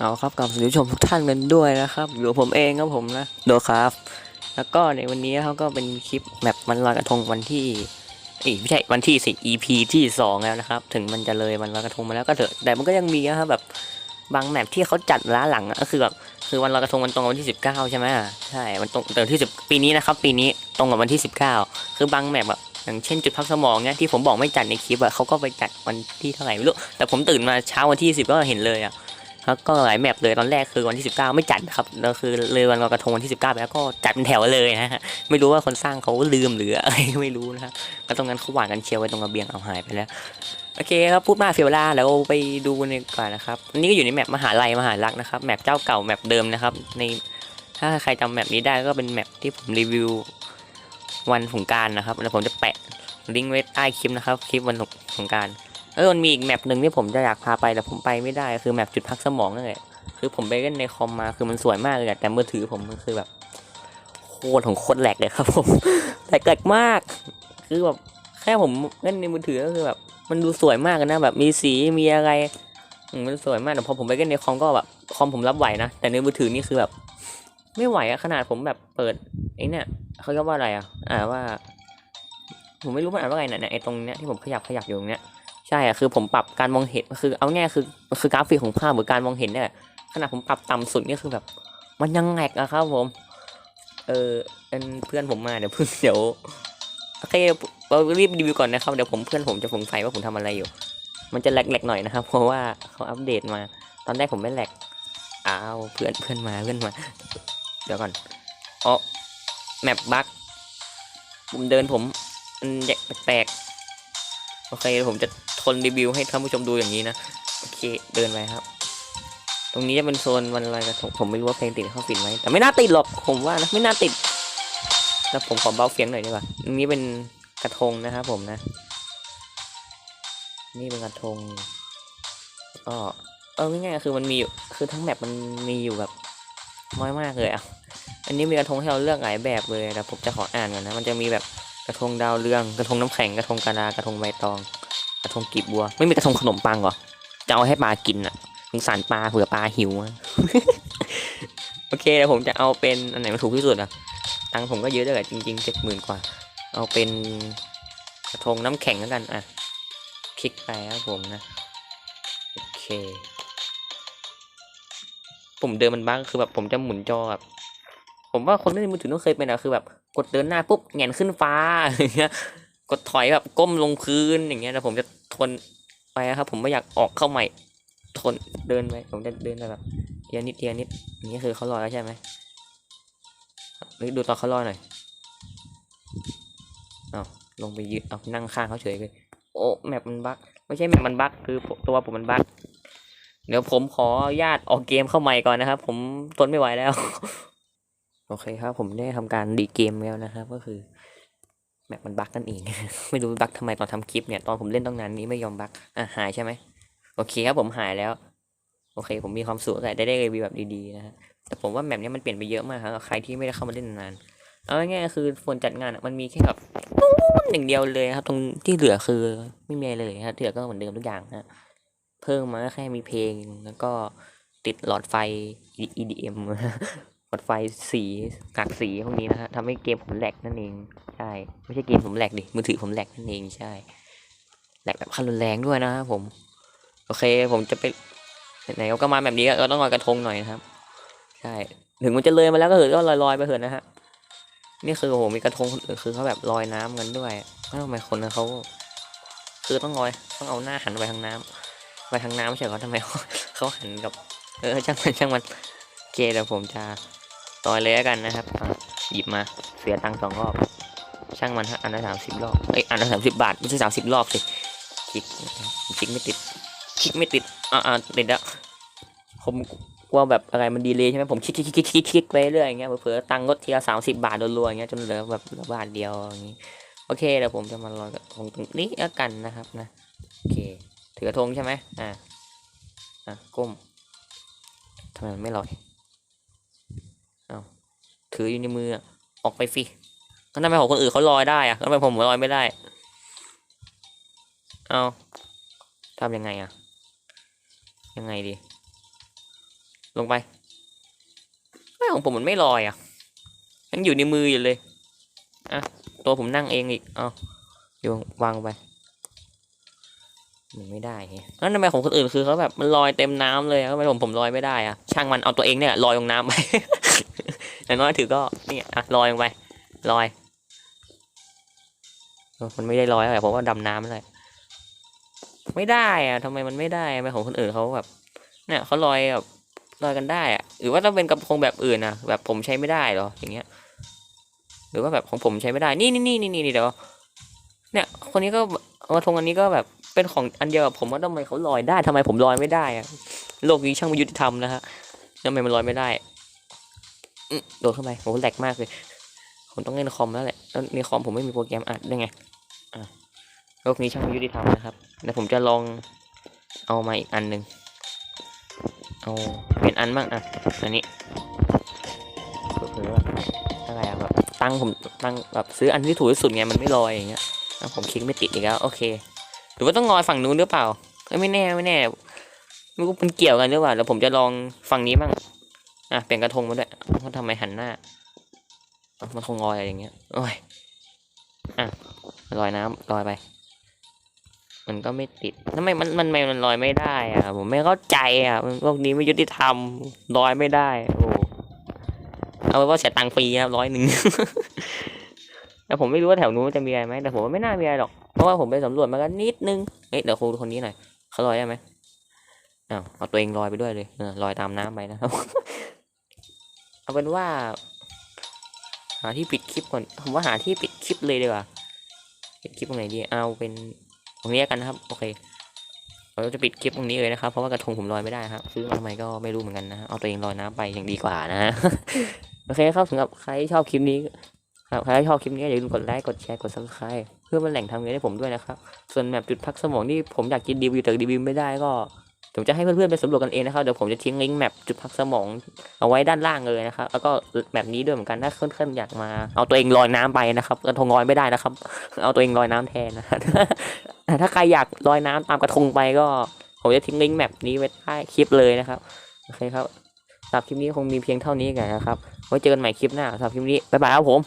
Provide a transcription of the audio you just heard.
เอาครับกับผู้ชมทุกท่านกันด้วยนะครับ อยู่ผมเองครับผมนะโดครับ แล้วก็ในวันนี้เขาก็เป็นคลิปแมปมันลอยกระทงวันที่อีไม่ใช่วันที่สี่ EP ที่สองแล้วนะครับ ถึงมันจะเลยมันลอยกระทงมาแล้วก็เถอะแต่มันก็ยังมีนะครับแบบบางแมปที่เขาจัดล้าหลังก็คือแบบคือวันลอยกระทงมันตรงกับวันที่สิบเก้าใช่ไหมใช่มันตรงแต่วันที่สิบปีนี้นะครับ ปีนี้ตรงกับวันที่สิบเก้าคือบางแมปอะอย่างเช่นจุดพักสมองเนี่ยที่ผมบอกไม่จัดในคลิปอะเขาก็ไปจัดวันที่เท่าไหร่ไม่รู้แต่ผมตื่นมาเช้าวันที่สิบก็เห็นเลยอะ แล้วก็หลายแมปเลยตอนแรกคือวันที่ 19 ไม่จัดครับแล้วคือเลยวันลอยกระทงวันที่ 19ไปแล้วก็จัดเป็นแถวเลยนะฮะไม่รู้ว่าคนสร้างเขาลืมหรืออะไรไม่รู้นะครับก็ตรงนั้นเขาวางกันเชียวไว้ตรงระเบียงเอาหายไปแล้วโอเคครับพูดมากเสียเวลาแล้วไปดูกันก่อนนะครับนนี้ก็อยู่ในแมปมหาลัยมหาลักษณ์นะครับแมปเจ้าเก่าแมปเดิมนะครับในถ้าใครจำแมปนี้ได้ก็เป็นแมปที่ผมรีวิววันสงการนะครับแล้วผมจะแปะลิงก์ไว้ใต้คลิปนะครับคลิปวันสงการ เออมันมีอีกแมปหนึ่งที่ผมจะอยากพาไปแต่ผมไปไม่ได้คือแมปจุดพักสมองนั่นแหละคือผมไปเล่นในคอมมาคือมันสวยมากเลยแต่มือถือผมมันคือแบบโคตรของโคตรแหลกเลยครับผมแหลกแหลกมาก คือแบบแค่ผมเล่นในมือถือก็คือแบบ มันดูสวยมากนะแบบมีสีมีอะไรมมันสวยมากแต่พอผมไปเล่นในคอมก็แบบคอมผมรับไหวนะแต่ในมือถือนี่คือแบบ ไม่ไหวอะขนาดผมแบบเปิดไอ้เนี่ยเขาเรียกว่าอะไรอะอ่าว่า ผมไม่รู้มันอ่านว่าไงเนี่ยไอ้ตรงเนี้ยที่ผมขยับขยับอยู่ตรงเนี้ย ใช่อะคือผมปรับการมองเห็นคือเอาง่ายคือคือกราฟิกของภาพหรือการมองเห็นเนี่ยขนาดผมปรับต่ำสุดนี่คือแบบ มันยังแหลกอะครับผม เออเพื่อนผมมาเดี๋ยวเพื่อนเดี๋ยวโอเคเรารีบรีวิวก่อนนะครับเดี๋ยวผมเพื่อนผมจะสงสัยว่าผมทำอะไรอยู่ มันจะแหลกๆหน่อยนะครับ เพราะว่าเขาอัปเดตมา ตอนแรกผมไม่แหลกอ้าวเพื่อนเพื่อนมาเพื่อนมา เดี๋ยวก่อนอ๋อแมปบั๊กผมเดินผมมันแปลกโอเคผมจะ นรีวิวให้ท่านผู้ชมดูอย่างนี้นะ โอเค เดินไปครับ ตรงนี้จะเป็นโซนวันอยกระทงผมไม่รู้ว่าเพลงติดเข้าปิดไหมแต่ไม่น่าติดหรอก ผมว่านะไม่น่าติด แล้วผมขอเบาเสียงหน่อยดีกว่าตรงนี้เป็นกระทงนะครับผมนะ นี่เป็นกระทงก็เออง่ายๆคือมันมีอยู่คือทั้งแมปมันมีอยู่แบบน้อยมากเลยอะ อันนี้มีกระทงให้เราเลือกหลายแบบเลยแต่ผมจะขออ่านก่อนนะ มันจะมีแบบกระทงดาวเรือง กระทงน้ำแข็ง กระทงกะลากระทงใบตอง กระทงกีบบัว ไม่มีกระทงขนมปังเหรอ จะเอาให้ปลากินอะสงสารปลาเผื่อปลาหิวอะโอเคเดี๋ยวผมจะเอาเป็นอันไหนมันถูกที่สุดอะ ตังผมก็เยอะด้วยแหละจริงๆเจ็ดหมื่นกว่า เอาเป็นกระทงน้ำแข็งแล้วกันอะ คลิกไปครับผมนะ โอเค ผมเดินมันบ้างคือแบบผมจะหมุนจอแบบผมว่าคนเล่นมือถือต้องเคยเป็นอะคือแบบ กดเดินหน้าปุ๊บแหงนขึ้นฟ้าอย่างเงี้ย กดถอยแบบก้มลงพื้นอย่างเงี้ยแต่ผมจะทนไปครับ ผมไม่อยากออกเข้าใหม่ ทนเดินไปผมจะเดินไปแบบเทียนิดเทียนิดอย่างนี้คือเขารอแล้วใช่ไหมหรือดูตอนเขารอหน่อยเอาลงไปยืนเอานั่งข้างเขาเฉยเลยโอ้แมปมันบั๊กไม่ใช่แมปมันบั๊กคือตัวผมมันบั๊กเดี๋ยวผมขออนุญาตออกเกมเข้าใหม่ก่อนนะครับ ผมทนไม่ไหวแล้ว โอเคครับ ผมได้ทำการดีเกมแล้วนะครับ ก็คือ แมปมันบั๊กนั่นเอง ไม่รู้บั๊กทำไมตอนทำคลิปเนี่ยตอนผมเล่นต้องนานนี้ไม่ยอมบั๊กอะหายใช่ไหมโอเคครับผมหายแล้ว โอเค ผมมีความสุขแต่ได้ได้รีวิวแบบดีๆนะฮะแต่ผมว่าแมปเนี้ยมันเปลี่ยนไปเยอะมากครับใครที่ไม่ได้เข้ามาเล่นนานเอาง่ายๆคือคนจัดงานมันมีแค่แบบนู้นหนึ่างเดียวเลยครับ ตรงที่เหลือคือไม่มีอะไรเลยครับที่เหลือก็เหมือนเดิมทุกอย่างนะเพิ่มมาแค่มีเพลงแล้วก็ติดหลอดไฟ EDM หลอดไฟสีกากสีพวกนี้นะฮะทำให้เกมผมแหลกนั่นเองใช่ไม่ใช่เกมผมแหลกดิมือถือผมแหลกนั่นเองใช่แหลกแบบขั้นรุนแรงด้วยนะครับผม โอเคผมจะไปไหนๆก็มาแบบนี้ก็ต้องลอยกระทงหน่อยนะครับ ใช่ถึงมันจะเลยมาแล้วก็เถอะก็ลอยๆไปเถอะนะฮะนี่คือโอ้โหมีกระทงคือเขาแบบลอยน้ำกันด้วยทำไมคนนั้นเขาคือต้องลอยต้องเอาหน้าหันไปทางน้ำไปทางน้ำใช่เหรอทำไมเขาเขาหันกับเออช่างมันช่างมันโอเคเดี๋ยวผมจะ ต่อยเลยแล้วกันนะครับหยิบมาเสียตังค์สองรอบ ช่างมันฮะอันละสามสิบรอบเอ้ยอันละสามสิบบาทไม่ใช่สามสิบรอบสิคลิกคลิกไม่ติดคลิกไม่ติดอ่าอ่าติดแล้วผมกลัวแบบอะไรมันดีเลยใช่ไหมผมคลิกคลิกคลิกคลิกคลิกไปเรื่อยอย่างเงี้ยเผื่อตังค์ลดทีละสามสิบบาทรัวๆอย่างเงี้ยจนเหลือแบบเหลือบาทเดียวอย่างงี้โอเคเดี๋ยวผมจะมาลอยกระทงตรงนี้แล้วกันนะครับนะโอเค ถือกระทงใช่ไหมอ่าอะก้มทำไมมันไม่ลอย ถืออยู่ในมือออกไปฟิก็ทำไมของคนอื่นเขาลอยได้อะทำไมผมลอยไม่ได้ เอาทำยังไงอะยังไงดี ลงไปไม่ของผมมันไม่ลอยอะยังอยู่ในมืออยู่เลยอะตัวผมนั่งเองอีกเอาโยงวางไปมันไม่ได้ไงแล้วทำไมของคนอื่นคือเขาแบบมันลอยเต็มน้ำเลยทำไมผมผมลอยไม่ได้อะช่างมันเอาตัวเองเนี่ยลอยลงน้ำไป อย่างน้อยถือก็เนี่ยอะลอยลงไปลอยมันไม่ได้ลอยอะไรผมว่าดำน้ำเลยไม่ได้อะทำไมมันไม่ได้อะทำไมของคนอื่นเขาแบบเนี่ยเขาลอยแบบลอยกันได้อะหรือว่าต้องเป็นกระพงแบบอื่นนะแบบผมใช้ไม่ได้เหรออย่างเงี้ย หรือว่าแบบของผมใช้ไม่ได้ นี่นี่นี่นี่นี่เดี๋ยวเนี่ย คนนี้ก็กระทงอันนี้ก็แบบเป็นของอันเดียวกับผมว่าทำไมเขาลอยได้ทำไมผมลอยไม่ได้อะโลกนี้ช่างไม่ยุติธรรมนะฮะทำไมมันลอยไม่ได้ โดดเข้าไปโหแหลกมากเลยผมต้องเล่นคอมแล้วแหละแล้วในคอมผมไม่มีโปรแกรมอัดด้วยไงอะโลกนี้ช่างม่ยุติธรรมนะครับเดี๋ยวผมจะลองเอามาอีกอันหนึ่งเอาเปลี่ยนอันบ้างอะอันนี้เผื่อว่าอะไรอะแบบตั้งผมตั้งแบบซื้ออันที่ถูกที่สุดไงมันไม่ลอยอย่างเงี้ยอะผมคลิกไม่ติดอีกแล้วโอเค หรือว่าต้องลอยฝั่งนู้นหรือเปล่าไม่แน่ไม่แน่ไม่รู้มันเกี่ยวกันหรือเปล่าแล้วผมจะลองฝั่งนี้บ้าง อะเปลี่ยนกระทงมาด้วยว่าทำไมหันหน้ามันคงลอยอะไรอย่างเงี้ยโอ้ยอะลอยน้ำลอยไป มันก็ไม่ติดทำไมมันมันมันมันลอยไม่ได้อะผมไม่เข้าใจอะมันพวกนี้ไม่ยุติธรรมลอยไม่ได้โอ้เอาไว้ว่าเสียตังค์ฟรีครับร้อยหนึ่งแต่ผมไม่รู้ว่าแถวนู้นจะมีอะไรไหมแต่ผมว่าไม่น่ามีอะไรหรอกเพราะว่าผมไปสำรวจมากันนิดนึงเอ๊ะเดี๋ยวครูคนนี้หน่อยเขาลอยได้ไหมอ้าวเอาตัวเองลอยไปด้วยเลยลอยตามน้ำไปนะครับ เอาเป็นว่า หาที่ปิดคลิปก่อน ผมว่าหาที่ปิดคลิปเลยดีกว่าปิดคลิปตรงไหนดีเอาเป็นตรงนี้กันนะครับ โอเคเราจะปิดคลิปตรงนี้เลยนะครับ เพราะว่ากระทงผมลอยไม่ได้ครับซื้อมาทำไมก็ไม่รู้เหมือนกันนะเอาตัวเองลอยน้ำไปยังดีกว่านะฮะโอเคครับสำหรับใครที่ชอบคลิปนี้ครับใครที่ชอบคลิปนี้อย่าลืมกดไลค์กดแชร์กด subscribe เพื่อเป็นแหล่งทำเงินให้ผมด้วยนะครับ ส่วนแบบจุดพักสมองที่ผมอยากกินรีวิวแต่รีวิวไม่ได้ก็ ผมจะให้เพื่อนๆไปสำรวจกันเองนะครับเดี๋ยวผมจะทิ้งลิงก์แมปจุดพักสมองเอาไว้ด้านล่างเลยนะครับแล้วก็แมปนี้ด้วยเหมือนกันถ้าเพื่อนๆอยากมา เอาตัวเองลอยน้ำไปนะครับกระทงลอยไม่ได้นะครับ เอาตัวเองลอยน้ำแทนนะแต่ถ้าใครอยากลอยน้ำตามกระทงไปก็ ผมจะทิ้งลิงก์แมปนี้ไว้ใต้คลิปเลยนะครับโอเคครับสำหรับคลิปนี้คงมีเพียงเท่านี้กันนะครับไว้เจอกันใหม่คลิปหน้าสำหรับคลิปนี้บ๊ายบายครับผม